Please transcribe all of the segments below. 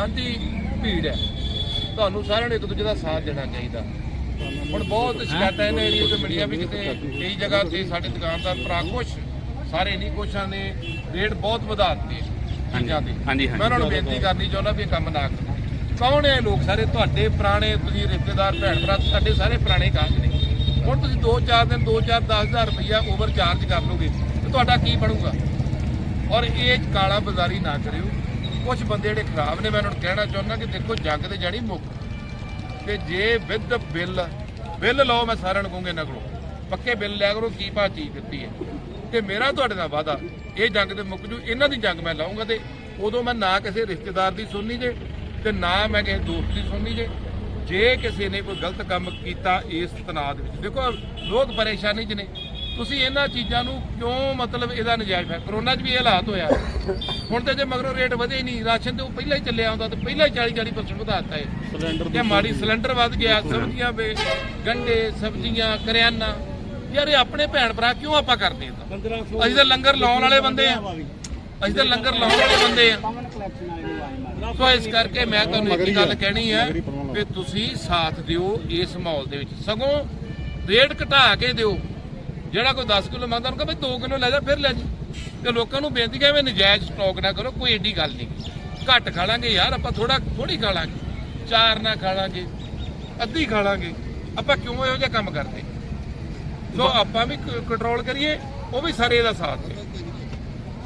ਸਾਂਝੀ ਭੀੜ ਹੈ। ਤੁਹਾਨੂੰ ਸਾਰਿਆਂ ਨੂੰ ਇੱਕ ਦੂਜੇ ਦਾ ਸਾਥ ਦੇਣਾ ਚਾਹੀਦਾ। ਹੁਣ ਬਹੁਤ ਸ਼ਿਕਾਇਤਾਂ ਇਹਨਾਂ ਏਰੀਏ ਤੋਂ ਮਿਲੀਆਂ ਵੀ ਕਿਤੇ ਕਈ ਜਗ੍ਹਾ ਤੇ ਸਾਡੇ ਦੁਕਾਨਦਾਰ ਭਰਾ ਕੁਛ ਸਾਰੇ ਨਹੀਂ ਕੁਛਾਂ ਨੇ ਰੇਟ ਬਹੁਤ ਵਧਾ ਦਿੱਤੇ ਚੀਜ਼ਾਂ ਦੇ। ਹਾਂਜੀ, ਹਾਂਜੀ। ਮੈਂ ਉਹਨਾਂ ਨੂੰ ਬੇਨਤੀ ਕਰਨੀ ਚਾਹੁੰਦਾ ਵੀ ਇਹ ਕੰਮ ਨਾ ਕਰੋ। ਕੌਣ ਹੈ ਲੋਕ ਸਾਰੇ? ਤੁਹਾਡੇ ਪੁਰਾਣੇ ਤੁਸੀਂ ਰਿਸ਼ਤੇਦਾਰ ਭੈਣ ਭਰਾ ਸਾਡੇ ਸਾਰੇ ਪੁਰਾਣੇ ਕਾਜ ਨੇ। ਹੁਣ ਤੁਸੀਂ 2-4 ਦਿਨ 2-4 10000 ਰੁਪਈਆ ਓਵਰ ਚਾਰਜ ਕਰ ਲੋਗੇ ਤੇ ਤੁਹਾਡਾ ਕੀ ਬਣੂਗਾ? ਔਰ ਇਹ ਕਾਲਾ ਬਾਜ਼ਾਰੀ ਨਾ ਕਰਿਓ। ਕੁਝ ਬੰਦੇ ਜਿਹੜੇ ਖਰਾਬ ਨੇ, ਮੈਂ ਉਹਨਾਂ ਨੂੰ ਕਹਿਣਾ ਚਾਹੁੰਦਾ ਕਿ ਦੇਖੋ, ਜੰਗ ਤੇ ਜਾਣੀ ਮੁੱਕ ਕਿ ਜੇ ਵਿਦ ਬਿੱਲ ਬਿੱਲ ਲਓ, ਮੈਂ ਸਾਰਿਆਂ ਨੂੰ ਕਹੂੰਗਾ ਇਹਨਾਂ ਪੱਕੇ ਬਿੱਲ ਲਿਆ ਕਰੋ, ਕੀ ਭਾ ਚੀਜ਼ ਦਿੱਤੀ ਹੈ। ਤੇ ਮੇਰਾ ਤੁਹਾਡੇ ਨਾਲ ਵਾਦਾ ਇਹ ਜੰਗ ਤੇ ਮੁੱਕ ਜੂ ਇਹਨਾਂ ਦੀ ਜੰਗ ਮੈਂ ਲਾਉਂਗਾ ਤੇ ਉਦੋਂ ਮੈਂ ਨਾ ਕਿਸੇ ਰਿਸ਼ਤੇਦਾਰ ਦੀ ਸੁਣਨੀ ਜੇ, ਤੇ ਨਾ ਮੈਂ ਕਿਸੇ ਦੋਸਤ ਦੀ ਸੁਣਨੀ ਜੇ। ਜੇ ਕਿਸੇ ਨੇ ਕੋਈ ਗਲਤ ਕੰਮ ਕੀਤਾ ਇਸ ਤਣਾਅ ਦੇ ਵਿੱਚ। ਦੇਖੋ, ਲੋਕ ਪਰੇਸ਼ਾਨੀ 'ਚ ਨੇ। ਤੁਸੀਂ ਇਹਨਾਂ ਚੀਜ਼ਾਂ ਨੂੰ ਕਿਉਂ ਮਤਲਬ ਇਹਦਾ ਨਜਾਇਜ਼ ਫਾਇਦਾ? ਕਰੋਨਾ 'ਚ ਵੀ ਇਹ ਹਾਲਾਤ ਹੋਇਆ। ਹੁਣ ਤੇ ਜੇ ਮਗਰੋਂ ਰੇਟ ਵਧੇ ਹੀ ਨਹੀਂ ਰਾਸ਼ਨ ਤੇ ਉਹ ਪਹਿਲਾਂ ਹੀ ਚੱਲਿਆ ਆਉਂਦਾ ਤੇ ਪਹਿਲਾਂ ਹੀ 40 40% ਵਧਾ ਦਿੱਤਾ ਹੈ ਸਿਲੰਡਰ ਤੇ ਮਾੜੀ ਸਿਲੰਡਰ ਵੱਧ ਗਿਆ ਸਬਜ਼ੀਆਂ ਵੇ ਗੰਡੇ ਸਬਜ਼ੀਆਂ ਕਰਿਆਨਾ। ਯਾਰ ਇਹ ਆਪਣੇ ਭੈਣ ਭਰਾ ਕਿਉਂ ਆਪਾਂ ਕਰਦੇ ਹਾਂ ਅਸੀਂ ਤਾਂ ਲੰਗਰ ਲਾਉਣ ਵਾਲੇ ਬੰਦੇ ਆ। ਅਸੀਂ ਤਾਂ ਲੰਗਰ ਲਾਉਣ ਵਾਲੇ ਬੰਦੇ ਆ। ਸੋ ਇਸ ਕਰਕੇ ਮੈਂ ਤੁਹਾਨੂੰ ਇੱਕ ਹੀ ਗੱਲ ਕਹਿਣੀ ਹੈ ਕਿ ਤੁਸੀਂ ਸਾਥ ਦਿਓ ਇਸ ਮਾਹੌਲ ਦੇ ਵਿੱਚ। ਸਗੋਂ ਰੇਟ ਘਟਾ ਕੇ ਦਿਓ। ਜਿਹੜਾ ਕੋਈ 10 ਕਿਲੋ ਮੰਗਦਾ ਉਹਨੂੰ ਕਹੇ 2 ਕਿਲੋ ਲੈ ਜਾ ਫਿਰ ਲੈ ਜੀ। ਤੇ ਲੋਕਾਂ ਨੂੰ ਬੇਨਤੀ ਹੈ ਵੀ ਨਜਾਇਜ਼ ਸਟਾਕ ਨਾ ਕਰੋ ਕੋਈ ਏਡੀ ਗੱਲ ਨਹੀਂ। ਘੱਟ ਖਾ ਲਾਂਗੇ ਯਾਰ ਆਪਾਂ ਥੋੜਾ ਥੋੜੀ ਖਾ ਲਾਂਗੇ ਚਾਰ ਨਾ ਖਾ ਲਾਂਗੇ ਅੱਧੀ ਖਾ ਲਾਂਗੇ ਆਪਾਂ ਕਿਉਂ ਇਹੋ ਜਿਹਾ ਕੰਮ ਕਰਦੇ? ਸੋ ਆਪਾਂ ਵੀ ਕੰਟਰੋਲ ਕਰੀਏ ਉਹ ਵੀ ਸਾਰੇ ਦਾ ਸਾਥ ਦੇ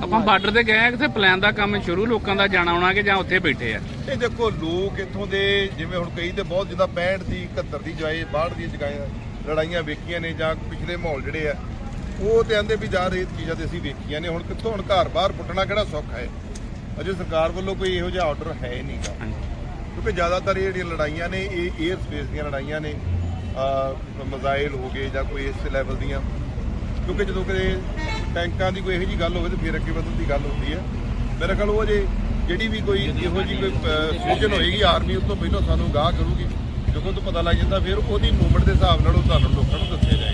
ਆਪਾਂ ਬਾਰਡਰ ਤੇ ਗਏ ਆ ਕਿਥੇ ਪਲਾਨ ਦਾ ਕੰਮ ਸ਼ੁਰੂ ਲੋਕਾਂ ਦਾ ਜਾਣਾ ਆਉਣਾ ਕਿ ਜਾਂ ਉੱਥੇ ਬੈਠੇ ਆ? ਇਹ ਦੇਖੋ ਲੋਕ ਇੱਥੋਂ ਦੇ ਜਿਵੇਂ ਹੁਣ ਕਈ ਤੇ ਬਹੁਤ ਜਿੱਦਾਂ 65 ਦੀ 71 ਦੀ ਜਾਏ 62 ਦੀ ਜਗਾਏ ਲੜਾਈਆਂ ਵੇਖੀਆਂ ਨੇ ਜਾਂ ਪਿਛਲੇ ਮਾਹੌਲ ਜਿਹੜੇ ਆ ਉਹ ਤੇ ਆਂਦੇ ਵੀ ਜਾ ਇਹ ਚੀਜ਼ਾਂ ਤੇ ਅਸੀਂ ਵੇਖੀਆਂ ਨੇ। ਹੁਣ ਕਿੱਥੋਂ ਹੁਣ ਘਰ ਬਾਹਰ ਪੁੱਟਣਾ ਕਿਹੜਾ ਸੌਖਾ ਹੈ? ਅਜੇ ਸਰਕਾਰ ਵੱਲੋਂ ਕੋਈ ਇਹੋ ਜਿਹਾ ਆਰਡਰ ਹੈ ਨਹੀਂਗਾ ਕਿਉਂਕਿ ਜ਼ਿਆਦਾਤਰ ਇਹ ਜਿਹੜੀਆਂ ਲੜਾਈਆਂ ਨੇ ਇਹ 에ਅਰ ਸਪੇਸ ਦੀਆਂ ਲੜਾਈਆਂ ਨੇ ਮਜ਼ਾਈਲ ਹੋ ਗਏ ਜਾਂ ਕੋਈ ਇਸ ਲੈਵਲ ਦੀਆਂ। ਕਿਉਂਕਿ ਜਦੋਂ ਕਦੇ ਟੈਂਕਾਂ ਦੀ ਕੋਈ ਇਹੋ ਜਿਹੀ ਗੱਲ ਹੋਵੇ ਤਾਂ ਫਿਰ ਅੱਗੇ ਵਧਣ ਦੀ ਗੱਲ ਹੁੰਦੀ ਹੈ। ਮੇਰੇ ਖਿਆਲ ਉਹ ਜੇ ਜਿਹੜੀ ਵੀ ਕੋਈ ਇਹੋ ਜਿਹੀ ਕੋਈ ਸੂਚਨ ਹੋਏਗੀ ਆਰਮੀ ਉਸ ਤੋਂ ਪਹਿਲਾਂ ਸਾਨੂੰ ਗਾਹ ਕਰੂਗੀ। ਜਦੋਂ ਤੋਂ ਪਤਾ ਲੱਗ ਜਾਂਦਾ, ਫਿਰ ਉਹਦੀ ਮੂਵਮੈਂਟ ਦੇ ਹਿਸਾਬ ਨਾਲ ਉਹ ਤੁਹਾਨੂੰ ਲੋਕਾਂ ਨੂੰ ਦੱਸਿਆ ਜਾਏਗਾ।